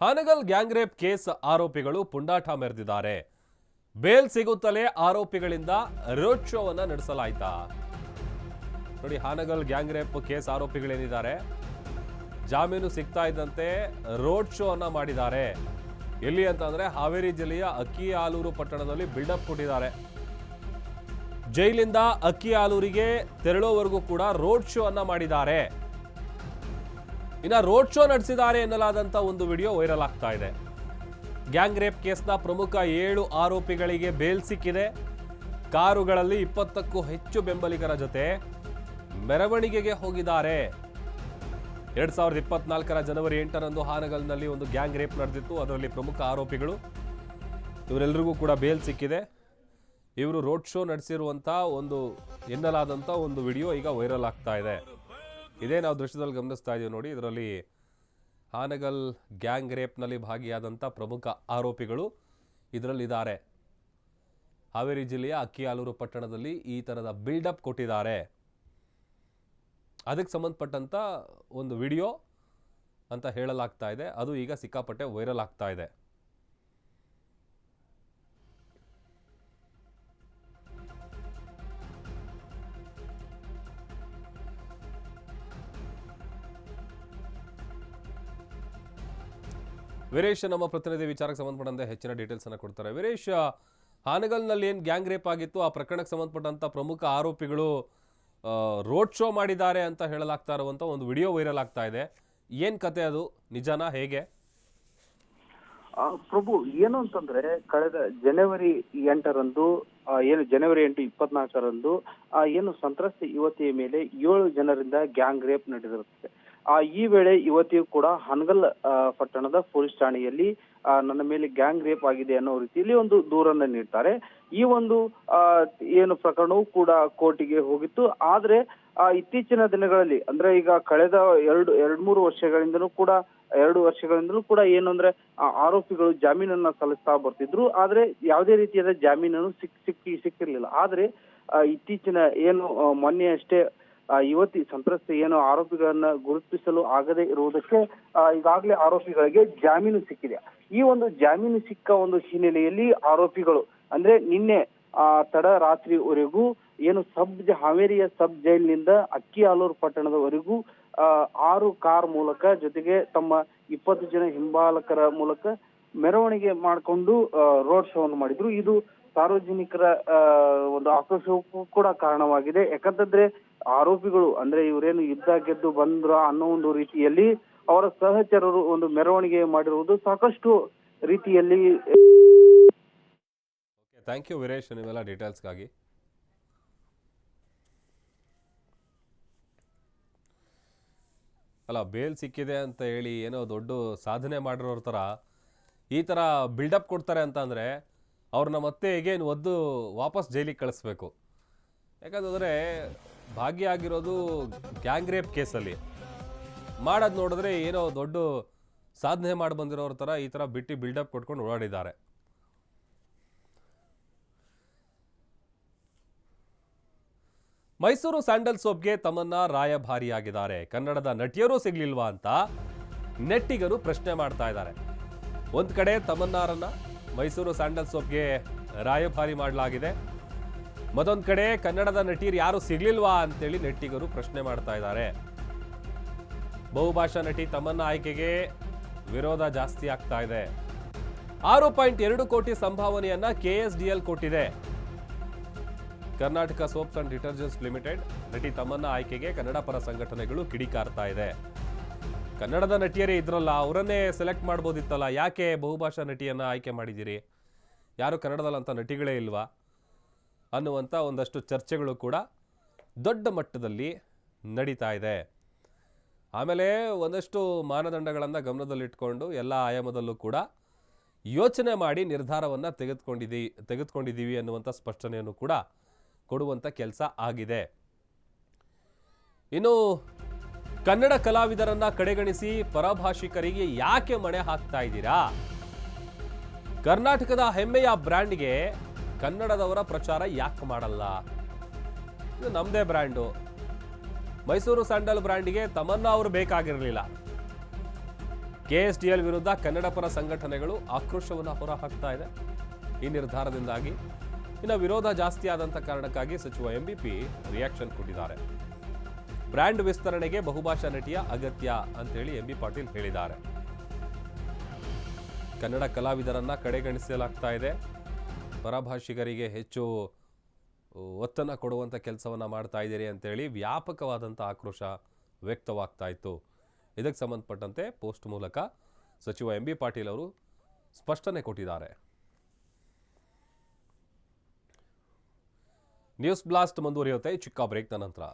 Hangal gang rape case ಆರೋಪಿಗಳು ಪುಂಡಾಟ ಮೆರೆದಿದ್ದಾರೆ. ಬೇಲ್ ಸಿಗುತ್ತಲೇ ಆರೋಪಿಗಳಿಂದ ರೋಡ್ ಶೋವನ್ನ ನಡೆಸಲಾಯಿತಾ. ನೋಡಿ, ಹಾನಗಲ್ ಗ್ಯಾಂಗ್ ರೇಪ್ ಕೇಸ್ ಆರೋಪಿಗಳೇನಿದ್ದಾರೆ? ಜಾಮೀನು ಸಿಗ್ತಾ ಇದ್ದಂತೆ ರೋಡ್ ಶೋ ಅನ್ನ ಮಾಡಿದ್ದಾರೆ. ಎಲ್ಲಿ ಅಂತಂದ್ರೆ ಹಾವೇರಿ ಜಿಲ್ಲೆಯ ಅಕ್ಕಿ ಆಲೂರು ಪಟ್ಟಣದಲ್ಲಿ ಬಿಲ್ಡಪ್ ಕೊಟ್ಟಿದ್ದಾರೆ. ಜೈಲಿಂದ ಅಕ್ಕಿ ಆಲೂರಿಗೆ ತೆರಳೋವರೆಗೂ ಕೂಡ ರೋಡ್ ಶೋ ಅನ್ನ ಮಾಡಿದ್ದಾರೆ. ಇನ್ನ ರೋಡ್ ಶೋ ನಡೆಸಿದ್ದಾರೆ ಎನ್ನಲಾದಂಥ ಒಂದು ವಿಡಿಯೋ ವೈರಲ್ ಆಗ್ತಾ ಇದೆ. ಗ್ಯಾಂಗ್ ರೇಪ್ ಕೇಸ್ನ ಪ್ರಮುಖ ಏಳು ಆರೋಪಿಗಳಿಗೆ ಬೇಲ್ ಸಿಕ್ಕಿದೆ. ಕಾರುಗಳಲ್ಲಿ ಇಪ್ಪತ್ತಕ್ಕೂ ಹೆಚ್ಚು ಬೆಂಬಲಿಗರ ಜೊತೆ ಮೆರವಣಿಗೆಗೆ ಹೋಗಿದ್ದಾರೆ. ಎರಡ್ ಸಾವಿರದ ಇಪ್ಪತ್ನಾಲ್ಕರ ಜನವರಿ ಎಂಟರಂದು ಹಾನಗಲ್ನಲ್ಲಿ ಒಂದು ಗ್ಯಾಂಗ್ ರೇಪ್ ನಡೆದಿತ್ತು. ಅದರಲ್ಲಿ ಪ್ರಮುಖ ಆರೋಪಿಗಳು, ಇವರೆಲ್ಲರಿಗೂ ಕೂಡ ಬೇಲ್ ಸಿಕ್ಕಿದೆ. ಇವರು ರೋಡ್ ಶೋ ನಡೆಸಿರುವಂಥ ಒಂದು ಎನ್ನಲಾದಂಥ ಒಂದು ವಿಡಿಯೋ ಈಗ ವೈರಲ್ ಆಗ್ತಾ ಇದೆ. ಇದೇ ನಾವು ದೃಶ್ಯದಲ್ಲಿ ಗಮನಿಸ್ತಾ ಇದೀವಿ ನೋಡಿ, ಇದರಲ್ಲಿ ಹಾನಗಲ್ ಗ್ಯಾಂಗ್ ರೇಪ್ನಲ್ಲಿ ಭಾಗಿಯಾದಂಥ ಪ್ರಮುಖ ಆರೋಪಿಗಳು ಇದರಲ್ಲಿದ್ದಾರೆ. ಹಾವೇರಿ ಜಿಲ್ಲೆಯ ಅಕ್ಕಿಯಾಲೂರು ಪಟ್ಟಣದಲ್ಲಿ ಈ ಥರದ ಬಿಲ್ಡಪ್ ಕೊಟ್ಟಿದ್ದಾರೆ. ಅದಕ್ಕೆ ಸಂಬಂಧಪಟ್ಟಂಥ ಒಂದು ವಿಡಿಯೋ ಅಂತ ಹೇಳಲಾಗ್ತಾ ಇದೆ. ಅದು ಈಗ ಸಿಕ್ಕಾಪಟ್ಟೆ ವೈರಲ್ ಆಗ್ತಾ ಇದೆ. ವೀರೇಶ್ ನಮ್ಮ ಪ್ರತಿನಿಧಿ ವಿಚಾರಕ್ಕೆ ಸಂಬಂಧಪಟ್ಟಂತೆ ಹೆಚ್ಚಿನ ಡೀಟೇಲ್ಸ್ ಅನ್ನು ಕೊಡ್ತಾರೆ. ವೀರೇಶ್, ಹಾನಗಲ್ನಲ್ಲಿ ಏನು ಗ್ಯಾಂಗ್ ರೇಪ್ ಆಗಿತ್ತು? ಆ ಪ್ರಕರಣಕ್ಕೆ ಸಂಬಂಧಪಟ್ಟಂತ ಪ್ರಮುಖ ಆರೋಪಿಗಳು ರೋಡ್ ಶೋ ಮಾಡಿದ್ದಾರೆ ಅಂತ ಹೇಳಲಾಗ್ತಾ ಇರುವಂತ ಒಂದು ವಿಡಿಯೋ ವೈರಲ್ ಆಗ್ತಾ ಇದೆ. ಏನ್ ಕತೆ ಅದು? ನಿಜನಾ? ಹೇಗೆ? ಪ್ರಭು, ಏನು ಅಂತಂದ್ರೆ ಕಳೆದ ಜನವರಿ ಎಂಟರಂದು ಏನು ಜನವರಿ ಎಂಟು ಇಪ್ಪತ್ನಾಲ್ಕರಂದು ಏನು ಸಂತ್ರಸ್ತ ಯುವತಿಯ ಮೇಲೆ ಏಳು ಜನರಿಂದ ಗ್ಯಾಂಗ್ ರೇಪ್ ನಡೆದಿರುತ್ತದೆ. ಆ ಈ ವೇಳೆ ಯುವತಿಯು ಕೂಡ ಹನಗಲ್ ಪಟ್ಟಣದ ಪೊಲೀಸ್ ಠಾಣೆಯಲ್ಲಿ ನನ್ನ ಮೇಲೆ ಗ್ಯಾಂಗ್ ರೇಪ್ ಆಗಿದೆ ಅನ್ನೋ ರೀತಿಯಲ್ಲಿ ಒಂದು ದೂರನ್ನ ನೀಡ್ತಾರೆ. ಈ ಒಂದು ಆ, ಏನು ಪ್ರಕರಣವು ಕೂಡ ಕೋರ್ಟಿಗೆ ಹೋಗಿತ್ತು. ಆದ್ರೆ ಆ, ಇತ್ತೀಚಿನ ದಿನಗಳಲ್ಲಿ ಅಂದ್ರೆ ಈಗ ಕಳೆದ ಎರಡು ಎರಡ್ ಮೂರು ವರ್ಷಗಳಿಂದನೂ ಕೂಡ ಎರಡು ವರ್ಷಗಳಿಂದಲೂ ಕೂಡ ಏನು ಅಂದ್ರೆ ಆ ಆರೋಪಿಗಳು ಜಾಮೀನನ್ನ ಸಲ್ಲಿಸ್ತಾ ಬರ್ತಿದ್ರು. ಆದ್ರೆ ಯಾವುದೇ ರೀತಿಯಾದ ಜಾಮೀನನ್ನು ಸಿಕ್ ಸಿಕ್ಕಿ ಸಿಕ್ಕಿರ್ಲಿಲ್ಲ. ಆದ್ರೆ ಇತ್ತೀಚಿನ ಏನು ಆ, ಮೊನ್ನೆ ಅಷ್ಟೇ ಆ, ಯುವತಿ ಸಂತ್ರಸ್ತ ಏನು ಆರೋಪಿಗಳನ್ನ ಗುರುತಿಸಲು ಆಗದೆ ಇರುವುದಕ್ಕೆ ಈಗಾಗಲೇ ಆರೋಪಿಗಳಿಗೆ ಜಾಮೀನು ಸಿಕ್ಕಿದೆ. ಈ ಒಂದು ಜಾಮೀನು ಸಿಕ್ಕ ಒಂದು ಹಿನ್ನೆಲೆಯಲ್ಲಿ ಆರೋಪಿಗಳು, ಅಂದ್ರೆ ನಿನ್ನೆ, ಆ, ತಡ ರಾತ್ರಿವರೆಗೂ ಏನು ಸಬ್ ಹಾವೇರಿಯ ಸಬ್ ಜೈಲಿನಿಂದ ಅಕ್ಕಿ ಆಲೂರು ಪಟ್ಟಣದವರೆಗೂ ಆರು ಕಾರ್ ಮೂಲಕ ಜೊತೆಗೆ ತಮ್ಮ ಇಪ್ಪತ್ತು ಜನ ಹಿಂಬಾಲಕರ ಮೂಲಕ ಮೆರವಣಿಗೆ ಮಾಡಿಕೊಂಡು ರೋಡ್ ಶೋವನ್ನು ಮಾಡಿದ್ರು. ಇದು ಸಾರ್ವಜನಿಕರ ಒಂದು ಆಕ್ರೋಶಕ್ಕೂ ಕೂಡ ಕಾರಣವಾಗಿದೆ. ಯಾಕಂತಂದ್ರೆ ಆರೋಪಿಗಳು, ಅಂದ್ರೆ ಇವರೇನು ಯುದ್ಧ ಗೆದ್ದು ಬಂದ್ರ ಅನ್ನೋ ಒಂದು ರೀತಿಯಲ್ಲಿ ಅವರ ಸಹಚರರು ಒಂದು ಮೆರವಣಿಗೆ ಮಾಡಿರುವುದು ಸಾಕಷ್ಟು ರೀತಿಯಲ್ಲಿ ಥ್ಯಾಂಕ್ ಯು ವೀರೇಶ್ ನೀವೆಲ್ಲ ಡೀಟೇಲ್ಸ್ಗಾಗಿ ಅಲ್ಲ ಬೇಲ್ ಸಿಕ್ಕಿದೆ ಅಂತ ಹೇಳಿ ಏನೋ ದೊಡ್ಡ ಸಾಧನೆ ಮಾಡಿರೋರ ಥರ ಈ ಥರ ಬಿಲ್ಡಪ್ ಕೊಡ್ತಾರೆ ಅಂತ ಅಂದರೆ ಅವ್ರನ್ನ ಮತ್ತೆ ಹೇಗೇನು ಒದ್ದು ವಾಪಸ್ ಜೈಲಿಗೆ ಕಳಿಸ್ಬೇಕು. ಯಾಕಂತಂದರೆ ಭಾಗಿಯಾಗಿರೋದು ಗ್ಯಾಂಗ್ ರೇಪ್ ಕೇಸಲ್ಲಿ. ಮಾಡೋದು ನೋಡಿದ್ರೆ ಏನೋ ದೊಡ್ಡ ಸಾಧನೆ ಮಾಡಿ ಬಂದಿರೋರ ಥರ ಈ ಥರ ಬಿಟ್ಟು ಬಿಲ್ಡಪ್ ಕೊಟ್ಕೊಂಡು ಓಡಾಡಿದ್ದಾರೆ. ಮೈಸೂರು ಸ್ಯಾಂಡಲ್ ಸೋಪ್ಗೆ ತಮ್ಮನ್ನ ರಾಯಭಾರಿಯಾಗಿದ್ದಾರೆ. ಕನ್ನಡದ ನಟಿಯರೂ ಸಿಗ್ಲಿಲ್ವಾ ಅಂತ ನೆಟ್ಟಿಗರು ಪ್ರಶ್ನೆ ಮಾಡ್ತಾ ಇದ್ದಾರೆ. ಒಂದು ಕಡೆ ತಮನ್ನಾರನ್ನ ಮೈಸೂರು ಸ್ಯಾಂಡಲ್ ಸೋಪ್ಗೆ ರಾಯಭಾರಿ ಮಾಡಲಾಗಿದೆ. ಮತ್ತೊಂದ್ ಕಡೆ ಕನ್ನಡದ ನಟಿಯರು ಯಾರು ಸಿಗ್ಲಿಲ್ವಾ ಅಂತೇಳಿ ನೆಟ್ಟಿಗರು ಪ್ರಶ್ನೆ ಮಾಡ್ತಾ ಇದ್ದಾರೆ. ಬಹುಭಾಷಾ ನಟಿ ತಮ್ಮನ್ನ ಆಯ್ಕೆಗೆ ವಿರೋಧ ಜಾಸ್ತಿ ಆಗ್ತಾ ಇದೆ. ಆರು ಪಾಯಿಂಟ್ ಎರಡು ಕೋಟಿ ಸಂಭಾವನೆಯನ್ನ ಕೆಎಸ್ಡಿಎಲ್ ಕೊಟ್ಟಿದೆ. Karnataka soaps and detergents limited ನಟಿ ತಮ್ಮನ್ನ ಆಯ್ಕೆಗೆ ಕನ್ನಡ ಪರ ಸಂಘಟನೆಗಳು ಕಿಡಿಕಾರ್ತಾ ಇದೆ. ಕನ್ನಡದ ನಟಿಯರೇ ಇದ್ರಲ್ಲ, ಅವರನ್ನೇ ಸೆಲೆಕ್ಟ್ ಮಾಡ್ಬೋದಿತ್ತಲ್ಲ, ಯಾಕೆ ಬಹುಭಾಷಾ ನಟಿಯನ್ನ ಆಯ್ಕೆ ಮಾಡಿದ್ದೀರಿ? ಯಾರು ಕನ್ನಡದಲ್ಲಂಥ ನಟಿಗಳೇ ಇಲ್ವಾ? ಅನ್ನುವಂಥ ಒಂದಷ್ಟು ಚರ್ಚೆಗಳು ಕೂಡ ದೊಡ್ಡ ಮಟ್ಟದಲ್ಲಿ ನಡೀತಾ ಇದೆ. ಆಮೇಲೆ ಒಂದಷ್ಟು ಮಾನದಂಡಗಳನ್ನು ಗಮನದಲ್ಲಿಟ್ಕೊಂಡು ಎಲ್ಲ ಆಯಾಮದಲ್ಲೂ ಕೂಡ ಯೋಚನೆ ಮಾಡಿ ನಿರ್ಧಾರವನ್ನು ತೆಗೆದುಕೊಂಡಿದ್ದೀ ತೆಗೆದುಕೊಂಡಿದ್ದೀವಿ ಅನ್ನುವಂಥ ಸ್ಪಷ್ಟನೆಯನ್ನು ಕೂಡ ಕೊಡುವಂಥ ಕೆಲಸ ಆಗಿದೆ. ಇನ್ನು ಕನ್ನಡ ಕಲಾವಿದರನ್ನ ಕಡೆಗಣಿಸಿ ಪರಭಾಷಿಕರಿಗೆ ಯಾಕೆ ಮಣೆ ಹಾಕ್ತಾ ಇದ್ದೀರಾ? ಕರ್ನಾಟಕದ ಹೆಮ್ಮೆಯ ಬ್ರ್ಯಾಂಡ್ಗೆ ಕನ್ನಡದವರ ಪ್ರಚಾರ ಯಾಕೆ ಮಾಡಲ್ಲ? ಇದು ನಮ್ಮದೇ ಬ್ರ್ಯಾಂಡು. ಮೈಸೂರು ಸ್ಯಾಂಡಲ್ ಬ್ರ್ಯಾಂಡ್ಗೆ ತಮನ್ನ ಅವರು ಬೇಕಾಗಿರಲಿಲ್ಲ. ಕೆ ಎಸ್ ಡಿ ಎಲ್ ವಿರುದ್ಧ ಕನ್ನಡ ಪರ ಸಂಘಟನೆಗಳು ಆಕ್ರೋಶವನ್ನು ಹೊರಹಾಕ್ತಾ ಇದೆ. ಈ ನಿರ್ಧಾರದಿಂದಾಗಿ ಇನ್ನು ವಿರೋಧ ಜಾಸ್ತಿ ಆದಂಥ ಕಾರಣಕ್ಕಾಗಿ ಸಚಿವ ಎಂಬಿಪಿ ರಿಯಾಕ್ಷನ್ ಕೊಟ್ಟಿದ್ದಾರೆ. ಬ್ರ್ಯಾಂಡ್ ವಿಸ್ತರಣೆಗೆ ಬಹುಭಾಷಾ ನಟಿಯ ಅಗತ್ಯ ಅಂತೇಳಿ ಎಂ ಬಿ ಪಾಟೀಲ್ ಹೇಳಿದ್ದಾರೆ. ಕನ್ನಡ ಕಲಾವಿದರನ್ನ ಕಡೆಗಣಿಸಲಾಗ್ತಾ ಇದೆ. ಪರಭಾಷಿಗರಿಗೆ ಹೆಚ್ಚು ಒತ್ತನ್ನು ಕೊಡುವಂಥ ಕೆಲಸವನ್ನು ಮಾಡ್ತಾ ಇದ್ದೀರಿ ಅಂತೇಳಿ ವ್ಯಾಪಕವಾದಂಥ ಆಕ್ರೋಶ ವ್ಯಕ್ತವಾಗ್ತಾ ಇತ್ತು. ಇದಕ್ಕೆ ಸಂಬಂಧಪಟ್ಟಂತೆ ಪೋಸ್ಟ್ ಮೂಲಕ ಸಚಿವ ಎಂ ಬಿ ಪಾಟೀಲ್ ಅವರು ಸ್ಪಷ್ಟನೆ ಕೊಟ್ಟಿದ್ದಾರೆ. ನ್ಯೂಸ್ ಬ್ಲಾಸ್ಟ್ ಮುಂದುವರಿಯುತ್ತೆ. ಚಿಕ್ಕ ಬ್ರೇಕ್ನ ನಂತರ.